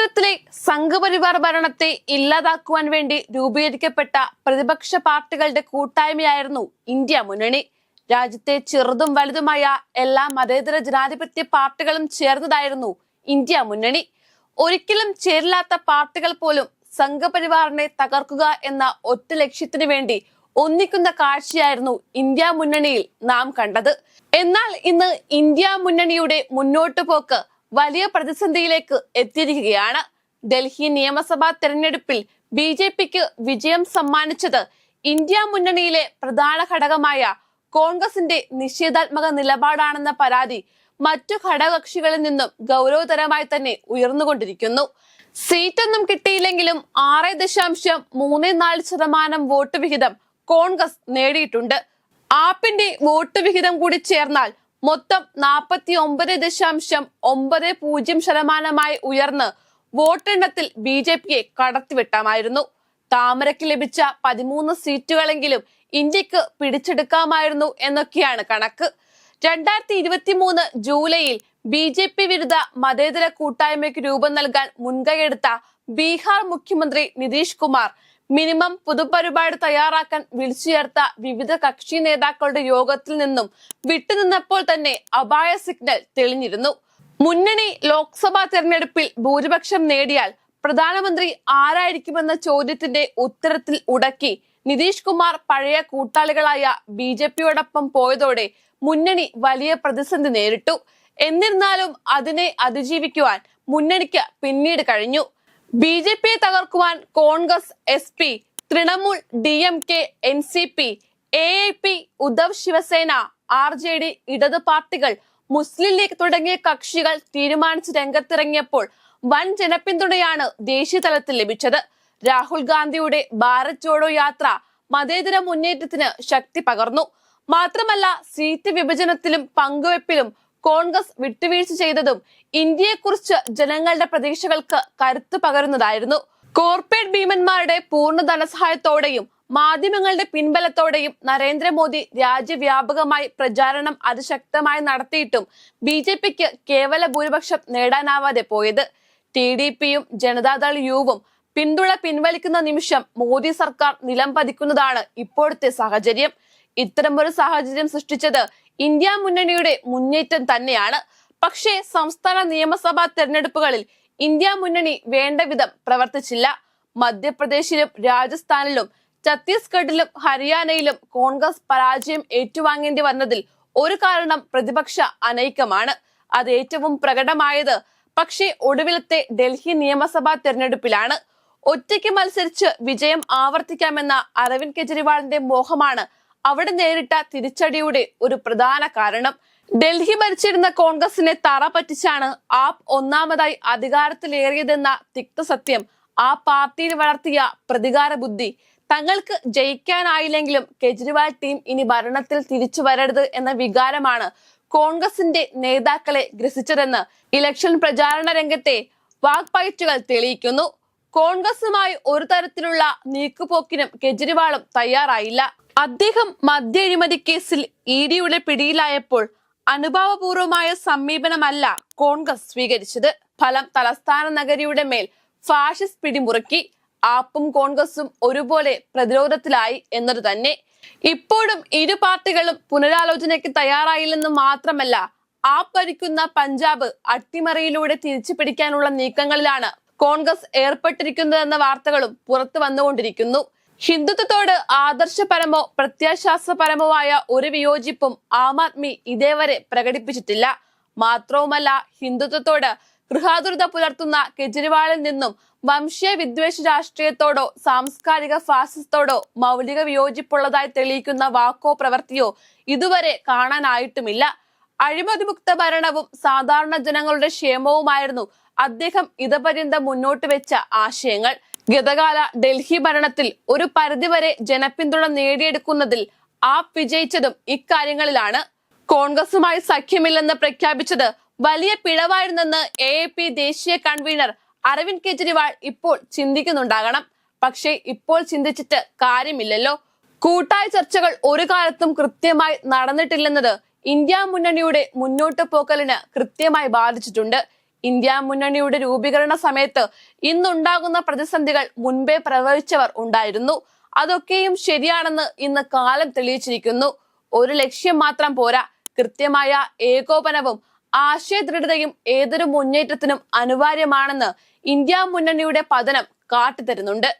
കേന്ദ്രത്തിലെ സംഘപരിവാർ ഭരണത്തെ ഇല്ലാതാക്കുവാൻ വേണ്ടി രൂപീകരിക്കപ്പെട്ട പ്രതിപക്ഷ പാർട്ടികളുടെ കൂട്ടായ്മയായിരുന്നു ഇന്ത്യ മുന്നണി. രാജ്യത്തെ ചെറുതും വലുതുമായ എല്ലാ മതേതര ജനാധിപത്യ പാർട്ടികളും ചേർന്നതായിരുന്നു ഇന്ത്യ മുന്നണി. ഒരിക്കലും ചേരില്ലാത്ത പാർട്ടികൾ പോലും സംഘപരിവാറിനെ തകർക്കുക എന്ന ഒറ്റ ലക്ഷ്യത്തിനു വേണ്ടി ഒന്നിക്കുന്ന കാഴ്ചയായിരുന്നു ഇന്ത്യ മുന്നണിയിൽ നാം കണ്ടത്. എന്നാൽ ഇന്ന് ഇന്ത്യ മുന്നണിയുടെ മുന്നോട്ടു പോക്ക് വലിയ പ്രതിസന്ധിയിലേക്ക് എത്തിയിരിക്കുകയാണ്. ഡൽഹി നിയമസഭാ തെരഞ്ഞെടുപ്പിൽ ബി ജെ പിക്ക് വിജയം സമ്മാനിച്ചത് ഇന്ത്യ മുന്നണിയിലെ പ്രധാന ഘടകമായ കോൺഗ്രസിന്റെ നിഷേധാത്മക നിലപാടാണെന്ന പരാതി മറ്റു ഘടകകക്ഷികളിൽ നിന്നും ഗൗരവതരമായി തന്നെ ഉയർന്നുകൊണ്ടിരിക്കുന്നു. സീറ്റൊന്നും കിട്ടിയില്ലെങ്കിലും ആറ് ദശാംശം മൂന്ന് നാല് ശതമാനം വോട്ട് വിഹിതം കോൺഗ്രസ് നേടിയിട്ടുണ്ട്. ആപ്പിന്റെ വോട്ട് വിഹിതം കൂടി ചേർന്നാൽ മൊത്തം നാൽപ്പത്തി ഒമ്പത് ദശാംശം ഒമ്പത് പൂജ്യം ശതമാനമായി ഉയർന്ന് വോട്ടെണ്ണത്തിൽ ബി ജെ പിയെ കടത്തിവിട്ടാമായിരുന്നു താമരയ്ക്ക് ലഭിച്ച പതിമൂന്ന് സീറ്റുകളെങ്കിലും ഇന്ത്യയ്ക്ക് പിടിച്ചെടുക്കാമായിരുന്നു എന്നൊക്കെയാണ് കണക്ക്. രണ്ടായിരത്തി ഇരുപത്തി മൂന്ന് ജൂലൈയിൽ ബി ജെ പി വിരുദ്ധ മതേതര കൂട്ടായ്മയ്ക്ക് രൂപം നൽകാൻ മുൻകൈയെടുത്ത ബീഹാർ മുഖ്യമന്ത്രി നിതീഷ് കുമാർ മിനിമം പൊതുപരിപാടി തയ്യാറാക്കാൻ വിളിച്ചു ചേർത്ത വിവിധ കക്ഷി നേതാക്കളുടെ യോഗത്തിൽ നിന്നും വിട്ടുനിന്നപ്പോൾ തന്നെ അപായ സിഗ്നൽ തെളിഞ്ഞിരുന്നു. മുന്നണി ലോക്സഭാ തെരഞ്ഞെടുപ്പിൽ ഭൂരിപക്ഷം നേടിയാൽ പ്രധാനമന്ത്രി ആരായിരിക്കുമെന്ന ചോദ്യത്തിന്റെ ഉത്തരത്തിൽ ഉടക്കി നിതീഷ് കുമാർ പഴയ കൂട്ടാളികളായ ബി ജെ പിയോടൊപ്പം പോയതോടെ മുന്നണി വലിയ പ്രതിസന്ധി നേരിട്ടു. എന്നിരുന്നാലും അതിനെ അതിജീവിക്കുവാൻ മുന്നണിക്ക് പിന്നീട് കഴിഞ്ഞു. ബി ജെ പിയെ തകർക്കുവാൻ Congress S P Trinamool D M K N C P A P Uddhav Shiv Sena R J D ഇടത് പാർട്ടികൾ മുസ്ലിം ലീഗ് തുടങ്ങിയ കക്ഷികൾ തീരുമാനിച്ച് രംഗത്തിറങ്ങിയപ്പോൾ വൻ ജനപിന്തുണയാണ് ദേശീയ തലത്തിൽ ലഭിച്ചത്. രാഹുൽ ഗാന്ധിയുടെ ഭാരത് ജോഡോ യാത്ര മതേതര മുന്നേറ്റത്തിന് ശക്തി പകർന്നു. മാത്രമല്ല സീറ്റ് വിഭജനത്തിലും പങ്കുവെപ്പിലും കോൺഗ്രസ് വിട്ടുവീഴ്ച ചെയ്തതും ഇന്ത്യയെക്കുറിച്ച് ജനങ്ങളുടെ പ്രതീക്ഷകൾക്ക് കരുത്ത് പകരുന്നതായിരുന്നു. കോർപ്പറേറ്റ് ഭീമന്മാരുടെ പൂർണ ധനസഹായത്തോടെയും മാധ്യമങ്ങളുടെ പിൻബലത്തോടെയും നരേന്ദ്രമോദി രാജ്യവ്യാപകമായി പ്രചാരണം അതിശക്തമായി നടത്തിയിട്ടും ബി ജെ പിക്ക് കേവല ഭൂരിപക്ഷം നേടാനാവാതെ പോയത്. ടി ഡി പിയും ജനതാദൾ യുവും പിന്തുണ പിൻവലിക്കുന്ന നിമിഷം മോദി സർക്കാർ നിലം പതിക്കുന്നതാണ് ഇപ്പോഴത്തെ സാഹചര്യം. ഇത്തരമൊരു സാഹചര്യം സൃഷ്ടിച്ചത് ഇന്ത്യ മുന്നണിയുടെ മുന്നേറ്റം തന്നെയാണ്. പക്ഷേ സംസ്ഥാന നിയമസഭാ തെരഞ്ഞെടുപ്പുകളിൽ ഇന്ത്യ മുന്നണി വേണ്ട വിധം പ്രവർത്തിച്ചില്ല. മധ്യപ്രദേശിലും രാജസ്ഥാനിലും ഛത്തീസ്ഗഡിലും ഹരിയാനയിലും കോൺഗ്രസ് പരാജയം ഏറ്റുവാങ്ങേണ്ടി വന്നതിൽ ഒരു കാരണം പ്രതിപക്ഷ അനൈക്യമാണ്. അത് ഏറ്റവും പ്രകടമായത് പക്ഷേ ഒടുവിലത്തെ ഡൽഹി നിയമസഭാ തെരഞ്ഞെടുപ്പിലാണ്. ഒറ്റയ്ക്ക് മത്സരിച്ച് വിജയം ആവർത്തിക്കാമെന്ന അരവിന്ദ് കെജ്രിവാളിന്റെ മോഹമാണ് അവിടെ നേരിട്ട തിരിച്ചടിയുടെ ഒരു പ്രധാന കാരണം. ഡൽഹി ഭരിച്ചിരുന്ന കോൺഗ്രസിനെ തറ പറ്റിച്ചാണ് ആപ് ഒന്നാമതായി അധികാരത്തിലേറിയതെന്ന തിക്തസത്യം ആ പാർട്ടിയിൽ വളർത്തിയ പ്രതികാര ബുദ്ധി. തങ്ങൾക്ക് ജയിക്കാനായില്ലെങ്കിലും കെജ്രിവാൾ ടീം ഇനി ഭരണത്തിൽ തിരിച്ചു വരരുത് എന്ന വികാരമാണ് കോൺഗ്രസിന്റെ നേതാക്കളെ ഗ്രസിച്ചതെന്ന് ഇലക്ഷൻ പ്രചാരണ രംഗത്തെ വാക്പയറ്റുകൾ തെളിയിക്കുന്നു. കോൺഗ്രസുമായി ഒരു തരത്തിലുള്ള നീക്കുപോക്കിനും കെജ്രിവാളും തയ്യാറായില്ല. അദ്ദേഹം മദ്യ അഴിമതി കേസിൽ ഇ ഡിയുടെ പിടിയിലായപ്പോൾ അനുഭാവപൂർവമായ സമീപനമല്ല കോൺഗ്രസ് സ്വീകരിച്ചത്. ഫലം തലസ്ഥാന നഗരിയുടെ മേൽ ഫാഷിസ്റ്റ് പിടിമുറുക്കി. ആപ്പും കോൺഗ്രസും ഒരുപോലെ പ്രതിരോധത്തിലായി എന്നത് തന്നെ. ഇപ്പോഴും ഇരു പാർട്ടികളും പുനരാലോചനയ്ക്ക് തയ്യാറായില്ലെന്ന് മാത്രമല്ല ആപ്പ് ഭരിക്കുന്ന പഞ്ചാബ് അട്ടിമറിയിലൂടെ തിരിച്ചു പിടിക്കാനുള്ള നീക്കങ്ങളിലാണ് കോൺഗ്രസ് ഏർപ്പെട്ടിരിക്കുന്നതെന്ന വാർത്തകളും പുറത്തു വന്നുകൊണ്ടിരിക്കുന്നു. ഹിന്ദുത്വത്തോട് ആദർശപരമോ പ്രത്യാശാസ്ത്രപരമോ ആയ ഒരു വിയോജിപ്പും ആം ആദ്മി ഇതേവരെ പ്രകടിപ്പിച്ചിട്ടില്ല. മാത്രവുമല്ല ഹിന്ദുത്വത്തോട് ഗൃഹാതുരത പുലർത്തുന്ന കെജ്രിവാളിൽ നിന്നും വംശീയ വിദ്വേഷ രാഷ്ട്രീയത്തോടോ സാംസ്കാരിക ഫാസിസത്തോടോ മൗലിക വിയോജിപ്പുള്ളതായി തെളിയിക്കുന്ന വാക്കോ പ്രവൃത്തിയോ ഇതുവരെ കാണാനായിട്ടുമില്ല. അഴിമതിമുക്ത ഭരണവും സാധാരണ ജനങ്ങളുടെ ക്ഷേമവുമായിരുന്നു അദ്ദേഹം ഇതപര്യന്തം മുന്നോട്ട് വെച്ച ആശയങ്ങൾ. ഗതകാല ഡൽഹി ഭരണത്തിൽ ഒരു പരിധിവരെ ജനപിന്തുണ നേടിയെടുക്കുന്നതിൽ ആപ്പ് വിജയിച്ചതും ഇക്കാര്യങ്ങളിലാണ്. കോൺഗ്രസുമായി സഖ്യമില്ലെന്ന് പ്രഖ്യാപിച്ചത് വലിയ പിഴവായിരുന്നെന്ന് എ ദേശീയ കൺവീനർ അരവിന്ദ് കെജ്രിവാൾ ഇപ്പോൾ ചിന്തിക്കുന്നുണ്ടാകണം. പക്ഷേ ഇപ്പോൾ ചിന്തിച്ചിട്ട് കാര്യമില്ലല്ലോ. കൂട്ടായ ചർച്ചകൾ ഒരു കാലത്തും കൃത്യമായി നടന്നിട്ടില്ലെന്നത് ഇന്ത്യ മുന്നണിയുടെ മുന്നോട്ട് പോക്കലിന് കൃത്യമായി ബാധിച്ചിട്ടുണ്ട്. ഇന്ത്യ മുന്നണിയുടെ രൂപീകരണ സമയത്ത് ഇന്നുണ്ടാകുന്ന പ്രതിസന്ധികൾ മുൻപേ പ്രവചിച്ചവർ ഉണ്ടായിരുന്നു. അതൊക്കെയും ശരിയാണെന്ന് ഇന്ന് കാലം തെളിയിച്ചിരിക്കുന്നു. ഒരു ലക്ഷ്യം മാത്രം പോരാ. കൃത്യമായ ഏകോപനവും ആശയദൃഢതയും ഏതൊരു മുന്നേറ്റത്തിനും അനിവാര്യമാണെന്ന് ഇന്ത്യ മുന്നണിയുടെ പതനം കാട്ടിത്തരുന്നുണ്ട്.